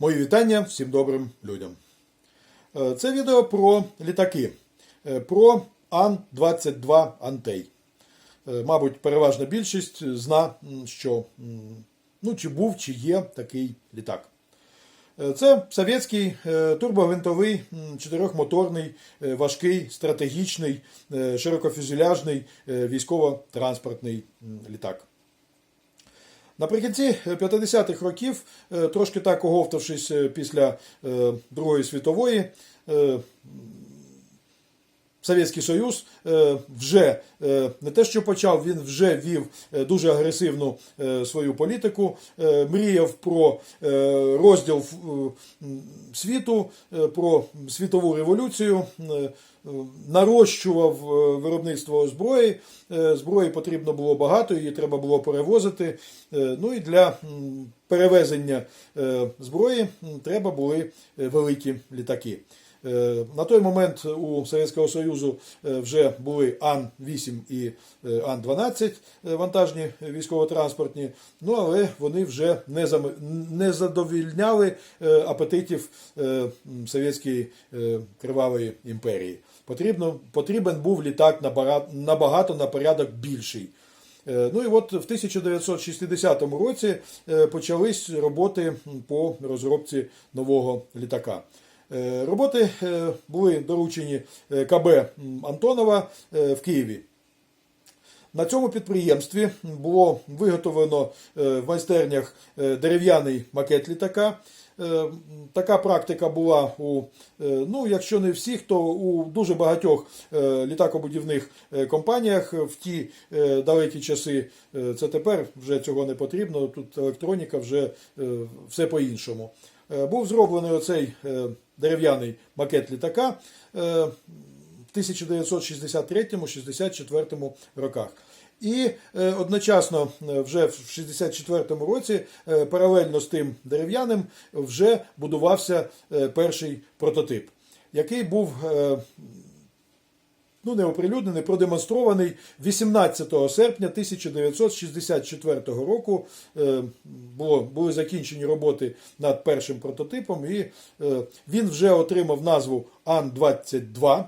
Мої вітання всім добрим людям. Е, Це відео про літаки, е, про Ан-22 Антей. Е, Мабуть, переважна більшість зна, що ну, чи був, чи є такий літак. Це совєтський турбогвинтовий м, чотирьохмоторний, важкий, стратегічний, широкофюзеляжний військово-транспортний літак. Наприкінці 50-х років, е, трошки так оговтавшись е, після е, Другої світової, е, Совєтський Союз е, вже е, не те, що почав, він вже вів е, дуже агресивну свою політику, мріяв про розділ світу, про світову революцію, нарощував виробництво зброї. Зброї потрібно було багато, її треба було перевозити. Ну і для перевезення зброї треба були великі літаки. Е, На той момент у Совєтського Союзу е, вже були Ан-8 і е, Ан-12 е, вантажні військово-транспортні, ну але вони вже не задовільняли апетитів Совєтської кривавої імперії. Потрібно, потрібен був літак набагато на порядок більший. Ну і от в 1960 році почались роботи по розробці нового літака. Е, Роботи е, були доручені е, КБ Антонова в Києві. На цьому підприємстві було виготовлено в майстернях дерев'яний макет літака. Така практика була у, ну, якщо не всіх, то у дуже багатьох літакобудівних компаніях в ті далекі часи. Це тепер вже цього не потрібно. Тут електроніка вже все по-іншому. Е, Був зроблений оцей е, дерев'яний макет літака. е, в 1963-64 роках. І одночасно, вже в 64-му році, паралельно з тим дерев'яним, вже будувався перший прототип, який був ну, не оприлюднений, продемонстрований 18 серпня 1964 року. Е, Було, були закінчені роботи над першим прототипом, і е, він вже отримав назву Ан-22.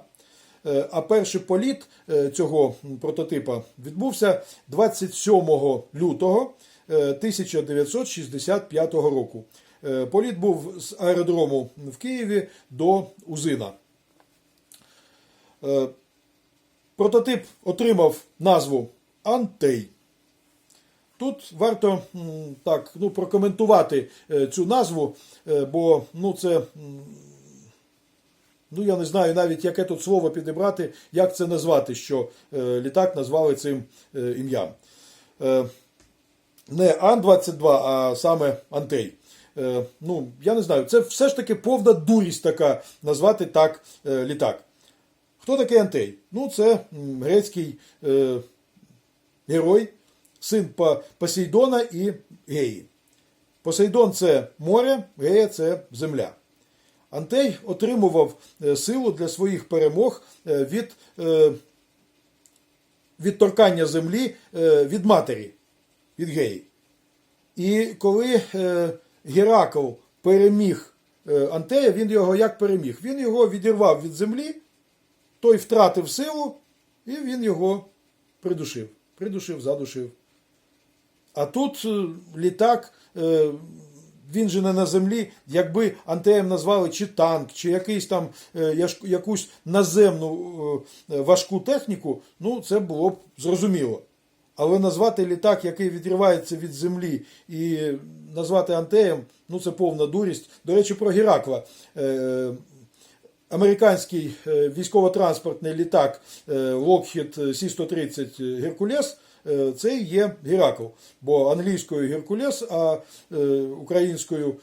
Е, А перший політ цього прототипа відбувся 27 лютого е, 1965 року. Політ був з аеродрому в Києві до Узина. Прототип отримав назву Антей. Тут варто так, ну, прокоментувати е, цю назву, е, бо ну, це Ну, я не знаю навіть, яке тут слово підібрати, як це назвати, що е, літак назвали цим ім'ям. Не Ан-22, а саме Антей. Ну, я не знаю, це все ж таки повна дурість така назвати так літак. Хто такий Антей? Ну, це грецький е, герой, син Посейдона і Геї. Посейдон це море, Гея це земля. Антей отримував е, силу для своїх перемог е, від, е, від торкання землі від матері, від геї. І коли Геракл переміг Антея, він його як переміг? Він його відірвав від землі, той втратив силу, і він його придушив. Придушив, задушив. А тут е, літак, е, він же не на землі. Якби Антеєм назвали чи танк, чи якийсь там е, якусь наземну важку техніку, ну це було б зрозуміло. Але назвати літак, який відривається від землі, і назвати Антеєм, ну це повна дурість. До речі, про Геракла. Американський е, військово-транспортний літак е, Lockheed C-130 Геркулес е, це є Геракл. Бо англійською Геркулес, а е, українською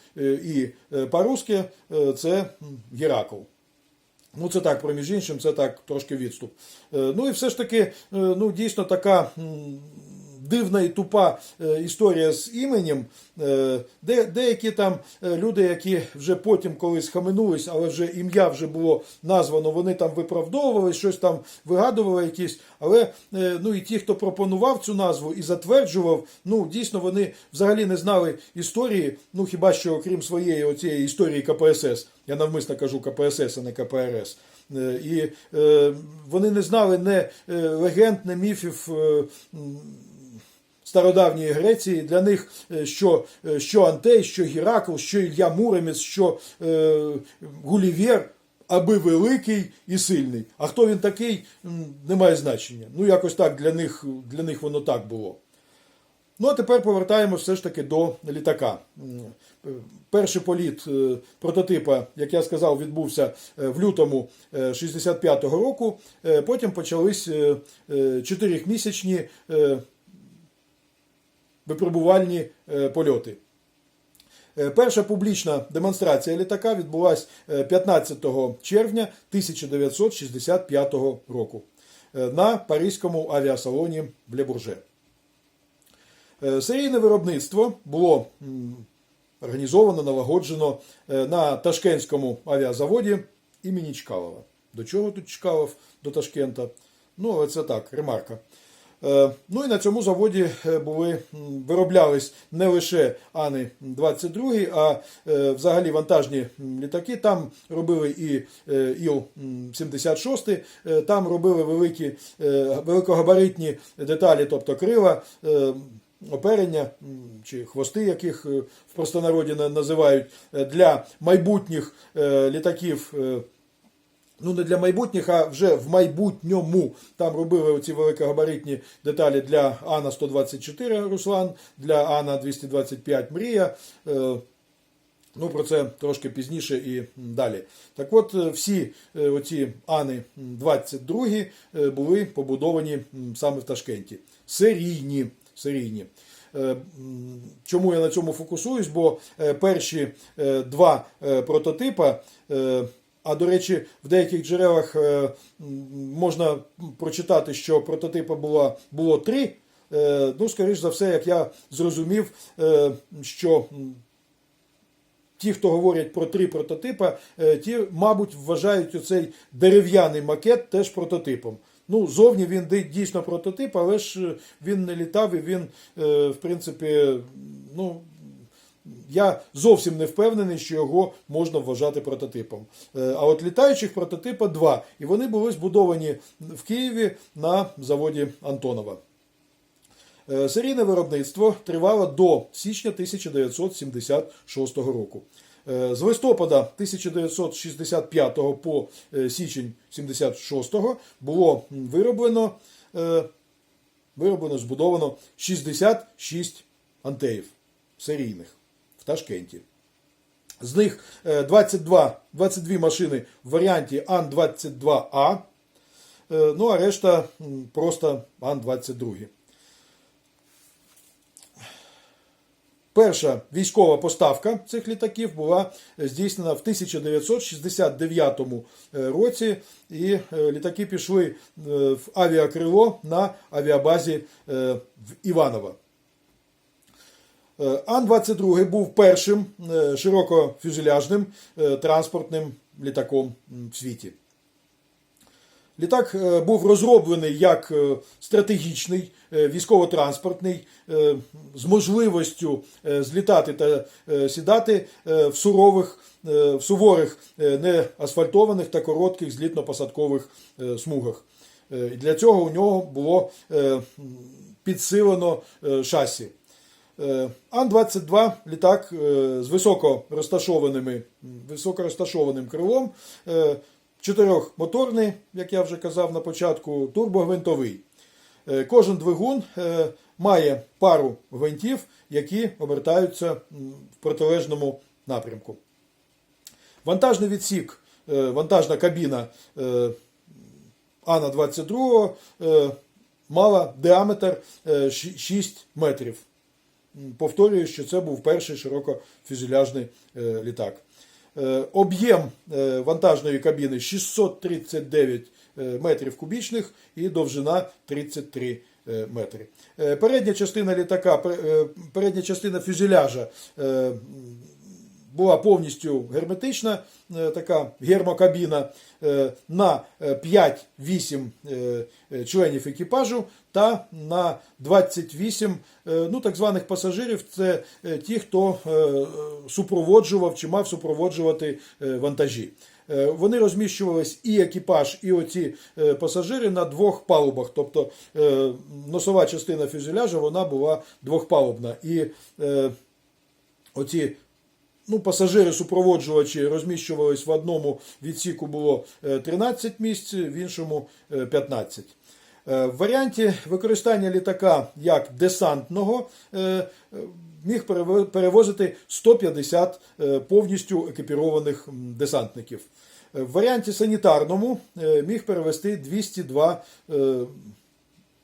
і по-русски це Геракл. Ну, це так, проміж іншим, це так трошки відступ. Ну і все ж таки, ну, дійсно така дивна і тупа е, історія з іменем. Е, Де, деякі там е, люди, які вже потім колись хаменулись, але вже ім'я вже було названо, вони там виправдовували, щось там вигадували якісь. Але ну і ті, хто пропонував цю назву і затверджував, ну дійсно вони взагалі не знали історії. Ну хіба що окрім своєї оцієї історії КПСС, я навмисно кажу КПСС, а не КПРС. І вони не знали не легенд, не міфів. Стародавньої Греції для них е, що, е, що Антей, що Геракл, що Ілля Муромець, що е, Гулівер, аби великий і сильний. А хто він такий, не має значення. Ну, якось так для них, для них воно так було. Ну, а тепер повертаємося все ж таки до літака. Е, Перший політ прототипа, як я сказав, відбувся в лютому е, 65-го року. Потім почались е, е, чотирьохмісячні е, випробувальні е, польоти. Е, Перша публічна демонстрація літака відбулася 15 червня 1965 року е, на Паризькому авіасалоні в Лебурже. Е, Серійне виробництво було організовано, налагоджено е, на Ташкентському авіазаводі імені Чкалова. До чого тут Чкалов до Ташкента? Ну, це так, ремарка. Е, Ну і на цьому заводі е, були вироблялись не лише Ани 22, а е, взагалі вантажні літаки. Там робили і е, Іл-76, е, там робили великі великогабаритні деталі, тобто крила. Оперення чи хвости, яких в простонароді на- називають для майбутніх літаків Ну, не для майбутніх, а вже в майбутньому. Там робили оці великогабаритні деталі для Ана 124 Руслан, для Ана 225 Мрія. Е, Ну, про це трошки пізніше і далі. Так от, е, всі е, оці Ани 22 е, були побудовані саме в Ташкенті. Серійні. серійні. Чому я на цьому фокусуюсь? Бо перші два прототипа. е, А до речі, в деяких джерелах е, можна прочитати, що прототипа було, було три. Е, Ну, скоріш за все, як я зрозумів, е, що ті, хто говорять про три прототипа, е, ті, мабуть, вважають оцей дерев'яний макет теж прототипом. Ну, зовні він дійсно прототип, але ж він не літав і він, в принципі, ну. Я зовсім не впевнений, що його можна вважати прототипом. Е, А от літаючих прототипа два. І вони були збудовані в Києві на заводі Антонова. Е, Серійне виробництво тривало до січня 1976 року. Е, З листопада 1965 по січень 1976 було вироблено, вироблено, збудовано 66 антеїв серійних Ташкенті. З них е, 22, 22 машини в варіанті Ан-22А, е, ну а решта просто Ан-22. Перша військова поставка цих літаків була здійснена в 1969 році, і е, літаки пішли е, в авіакрило на авіабазі е, в Іваново. Е, Ан-22 був першим е, широкофюзеляжним е, транспортним літаком в світі. Літак був розроблений як стратегічний військово-транспортний з можливістю злітати та сідати в сурових, в суворих неасфальтованих та коротких злітно-посадкових смугах. Для цього у нього було підсилено шасі. Е, Ан-22 літак е, з високо розташованими, високо розташованим крилом, е, чотирьохмоторний, як я вже казав на початку, турбогвинтовий. Кожен двигун має пару гвинтів, які обертаються в протилежному напрямку. Вантажний відсік, вантажна кабіна е, Ана 22 е, мала діаметр е, 6 метрів. Повторюю, що це був перший широкофюзеляжний е, літак. Е, Об'єм е, вантажної кабіни 639 е, метрів кубічних і довжина 33 е, метри. Передня частина літака, передня частина фюзеляжа була повністю герметична, е, така гермокабіна е, на е, 5-8 е, членів екіпажу та на 28 е, ну, так званих пасажирів. Це ті, хто супроводжував чи мав супроводжувати вантажі. Вони розміщувались і екіпаж, і оці пасажири на двох палубах. Тобто носова частина фюзеляжа вона була двохпалубна. І оці ну, пасажири супроводжувачі розміщувались в одному відсіку було е, 13 місць, в іншому е, 15. Е, В варіанті використання літака як десантного е, е, міг перевозити 150 е, повністю екіпірованих десантників. Е, В варіанті санітарному е, міг перевести 202 е,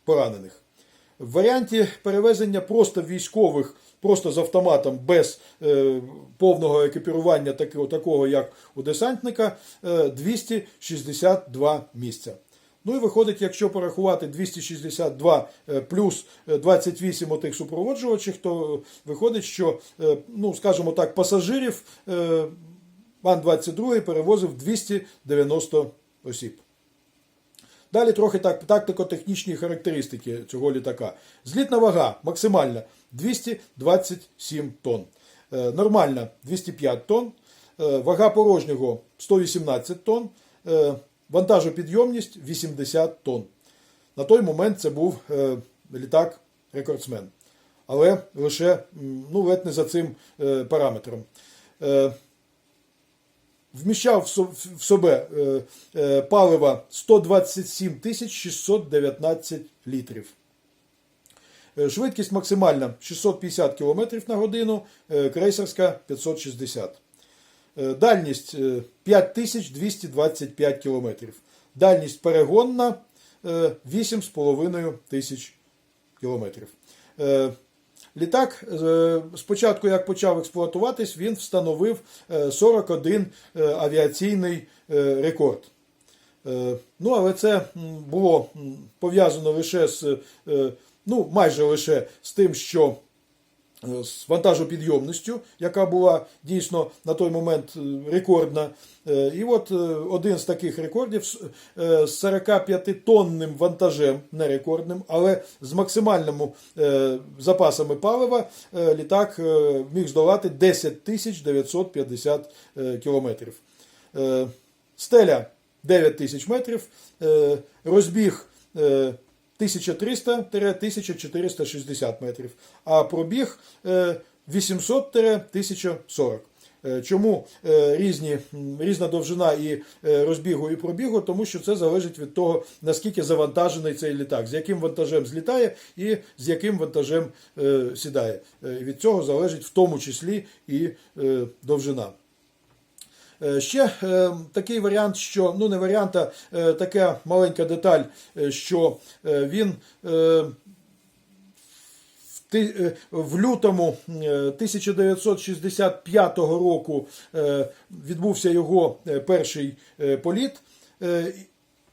поранених. В варіанті перевезення просто військових, просто з автоматом, без е, повного екіпірування, такого, такого як у десантника, е, 262 місця. Ну і виходить, якщо порахувати 262 е, плюс е, 28 отих супроводжувачів, то е, виходить, що, е, ну, скажімо так, пасажирів е, Ан-22 перевозив 290 осіб. Далі трохи так, тактико-технічні характеристики цього літака. Злітна вага максимальна 227 тонн. Е, Нормальна 205 тонн. Е, Вага порожнього 118 тонн. Е, Вантажопідйомність 80 тонн. На той момент це був е, літак рекордсмен. Але лише ну, ледь не за цим параметром. Вміщав в себе е, палива 127 619 літрів. Е, Швидкість максимальна 650 км на годину, е, крейсерська 560. Е, Дальність е, 5225 км. Дальність перегонна е, 8,5 тисяч кілометрів. Літак е, спочатку, як почав експлуатуватись, він встановив е, 41 е, авіаційний е, рекорд. Е, Ну, але це було пов'язано лише з, ну, майже лише з тим, що з вантажопідйомністю, яка була дійсно на той момент е, рекордна. Е, І от е, один з таких рекордів з е, 45-тонним вантажем, не рекордним, але з максимальними е, запасами палива е, літак е, міг здолати 10 тисяч 950 е, кілометрів. Е, Стеля 9 тисяч метрів, е, розбіг е, 1300-1460 метрів, а пробіг е, 800-1040. Е, Чому е, різні, різна довжина і е, розбігу і пробігу? Тому що це залежить від того, наскільки завантажений цей літак, з яким вантажем злітає і з яким вантажем е, сідає. Е, Від цього залежить в тому числі і е, довжина. Е, Ще е, такий варіант, що ну не варіант, а е, така маленька деталь, що він в лютому е, 1965 року відбувся його перший політ.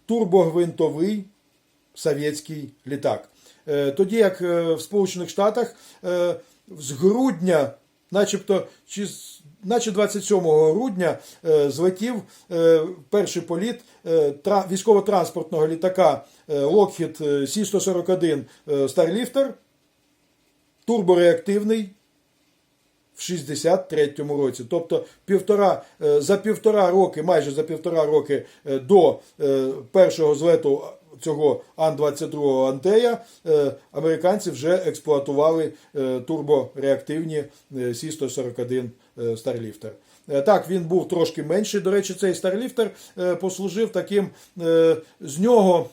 Турбогвинтовий совєтський літак. Тоді як в Сполучених Штатах з грудня, начебто, чи з- наче 27 грудня е, злетів е, перший політ е, військово-транспортного літака Lockheed е, Сі-141 е, Starlifter, турбореактивний, в 63-му році. Тобто півтора, за півтора роки, майже за півтора роки до першого злету цього Ан-22 Антея американці вже експлуатували турбореактивні е, Сі-141 Starlifter. Е, Так, він був трошки менший. До речі, цей е, послужив таким е, з нього.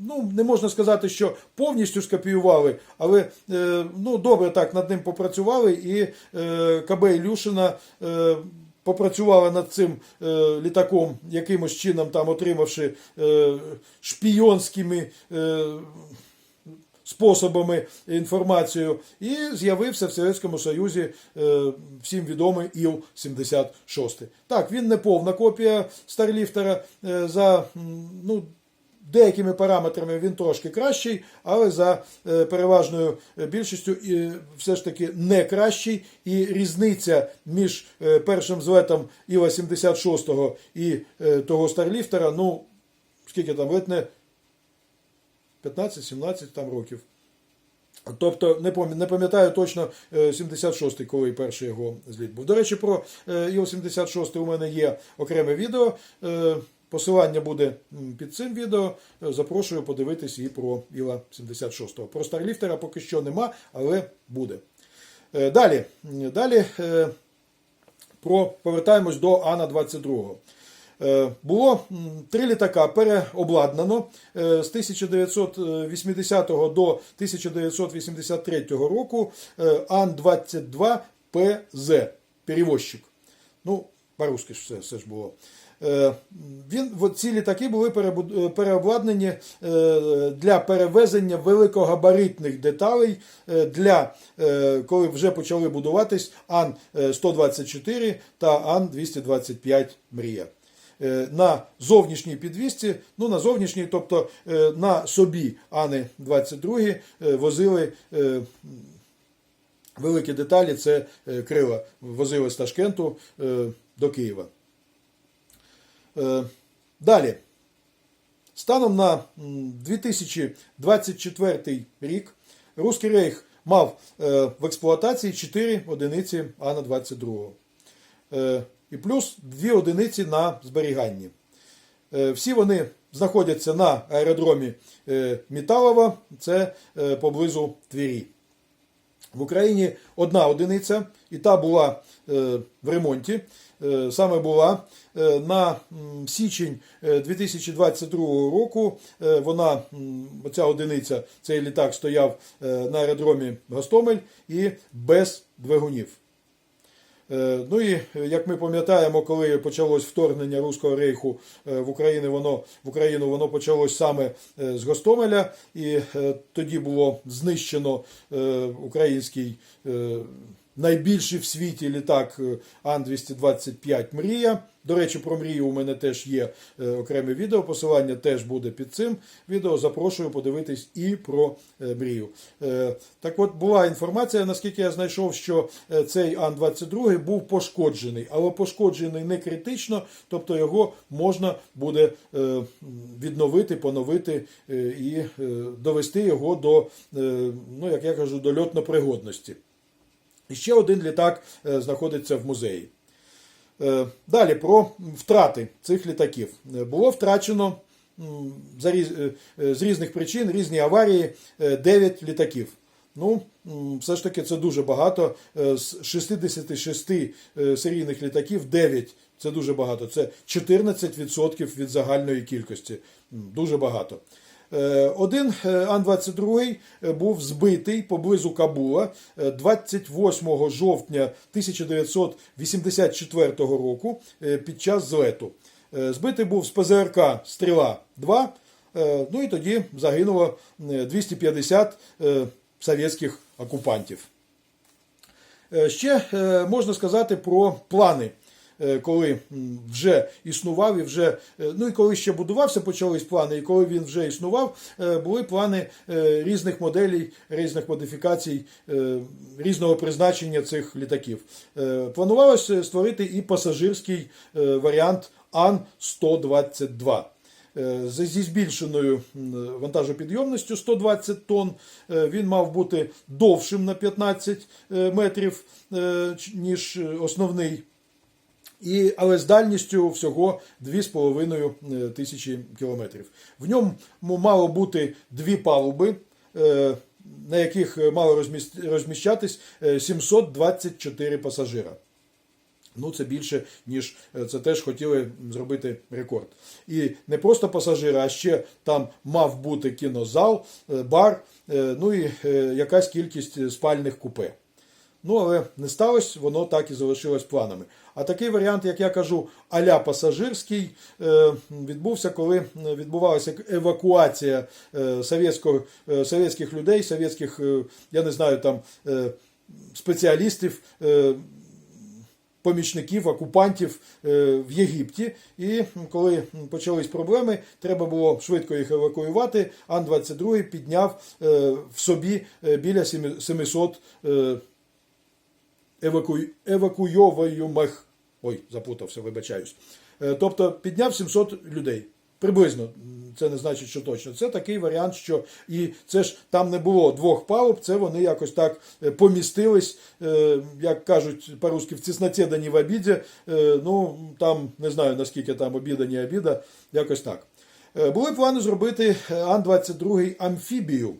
ну, не можна сказати, що повністю скопіювали, але е, ну, добре так над ним попрацювали, і КБ Ілюшина попрацювала над цим літаком, якимось чином там отримавши шпійонськими. Способами інформацію, і з'явився в Совєтському Союзі е, всім відомий Іл-76. Так, він не повна копія Старліфтера. Е, за ну, Деякими параметрами він трошки кращий, але за е, переважною більшістю і все ж таки не кращий. І різниця між першим злетом Іла 76 і того Старліфтера, ну, скільки там летне? 15-17 там років. Тобто не пам'ятаю, точно е, 76-й, коли перший його зліт був. До речі, про е, Іл-76 у мене є окреме відео. Е, Посилання буде під цим відео. Е, Запрошую подивитись і про Іла 76. Про Старліфтера поки що нема, але буде. Е, Далі. Далі е, про, повертаємось до Ана-22. Е, Було три літака переобладнано е, з 1980 до 1983 року е, Ан-22 ПЗ, перевозчик. Ну, по-русски все, все ж було. Е, Він, ці літаки були е, переобладнані е, для перевезення великогабаритних деталей е, для е, коли вже почали будуватись Ан-124 та Ан-225 Мрія. Е, На зовнішній підвісці, ну на зовнішній, тобто е, на собі Ани 22 е, возили великі деталі, це крила, возили з Ташкенту до Києва. Далі. Станом на 2024 рік Руський Рейх мав в експлуатації 4 одиниці Ана-22. Е, І плюс 2 одиниці на зберіганні. Е, Всі вони знаходяться на аеродромі е, Міталова, це е, поблизу Твірі. В Україні одна одиниця, і та була в ремонті. Саме була на січень е, 2022 року. Вона, м, оця одиниця, цей літак стояв на аеродромі Гостомель і без двигунів. Е, Ну і е, як ми пам'ятаємо, коли почалось вторгнення Руського рейху е, в Україну, воно в Україну воно почалось саме з Гостомеля, і тоді було знищено український найбільший в світі літак е, Ан-225 Мрія. До речі, про мрію у мене теж є е, окреме відео. Посилання теж буде під цим відео. Запрошую подивитись і про е, мрію. Так от була інформація, наскільки я знайшов, що цей Ан-22 був пошкоджений, але пошкоджений не критично, тобто його можна буде відновити, поновити і довести його до, ну як я кажу, до льотнопригодності. І ще один літак е, знаходиться в музеї. Е, Далі про втрати цих літаків. Е, Було втрачено з різних причин, різні аварії, 9 літаків. Ну, все ж таки, це дуже багато. З 66 е, серійних літаків 9 це дуже багато. Це 14% від загальної кількості. Дуже багато. Е, Один е, Ан-22 був збитий поблизу Кабула е, 28 жовтня 1984 року е, під час злету. Е, Збитий був з ПЗРК Стріла-2, е, ну і тоді загинуло е, 250 е, совєтських окупантів. Е, Ще е, можна сказати про плани, е, коли м, вже існував і вже, е, ну і коли ще будувався, почались плани, і коли він вже існував, е, були плани е, різних моделей, різних модифікацій, е, різного призначення цих літаків. Е, Планувалося створити і пасажирський е, варіант Ан-122. Е, зі збільшеною вантажопідйомністю 120 тонн. Е, Він мав бути довшим на 15 е, метрів, е, ніж е, основний. І, але з дальністю всього 2,5 тисячі кілометрів. В ньому мало бути дві палуби, е, на яких мало розміщатись е, 724 пасажира. Ну, це більше, ніж е, це теж хотіли зробити рекорд. І не просто пасажири, а ще там мав бути кінозал, е, бар, е, ну і е, якась кількість спальних купе. Ну, але не сталося, воно так і залишилось планами. А такий варіант, як я кажу, аля пасажирський, е, відбувся, коли відбувалася евакуація е, е, совєтських людей, совєтських, я не знаю, там спеціалістів. помічників, окупантів в Єгипті. І коли почались проблеми, треба було швидко їх евакуювати. Ан-22 підняв в собі біля 700 е, еваку... евакуйовуємих. Ой, запутався, вибачаюсь. Е, Тобто підняв 700 людей. Приблизно, це не значить, що точно. Це такий варіант, що і це ж там не було двох палуб, це вони якось так е, помістились, е, як кажуть по-русски, в тісноті да не в обіді. Ну, там не знаю наскільки там обіда, не обіда, якось так. Були плани зробити е, Ан-22 амфібію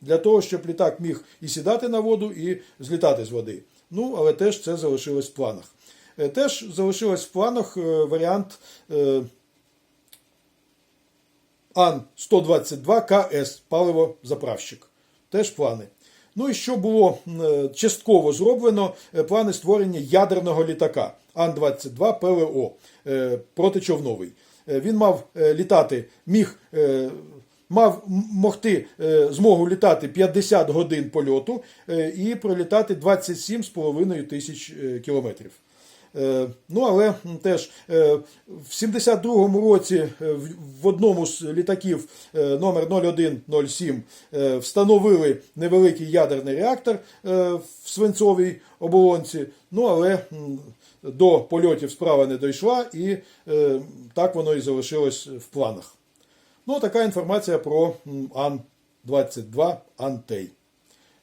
для того, щоб літак міг і сідати на воду, і злітати з води. Ну, але теж це залишилось в планах. Е, Теж залишилось в планах е, варіант е, Ан-122 КС паливозаправщик. Теж плани. Ну і що було частково зроблено, плани створення ядерного літака Ан-22 ПВО е, протичовновий. Він мав літати, міг мав могти е, змогу літати 50 годин польоту е, і пролітати 27,5 тисяч е, кілометрів. Ну, але теж в 72-му році в- одному з літаків номер 0107 е, встановили невеликий ядерний реактор в свинцовій оболонці. Ну, але до польотів справа не дійшла, і так воно і залишилось в планах. Ну, така інформація про Ан-22 Антей.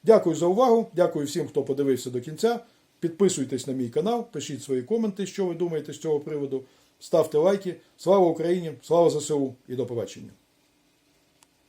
Дякую за увагу. Дякую всім, хто подивився до кінця. Підписуйтесь на мій канал, пишіть свої коменти, що ви думаєте з цього приводу. Ставте лайки. Слава Україні! Слава ЗСУ і до побачення!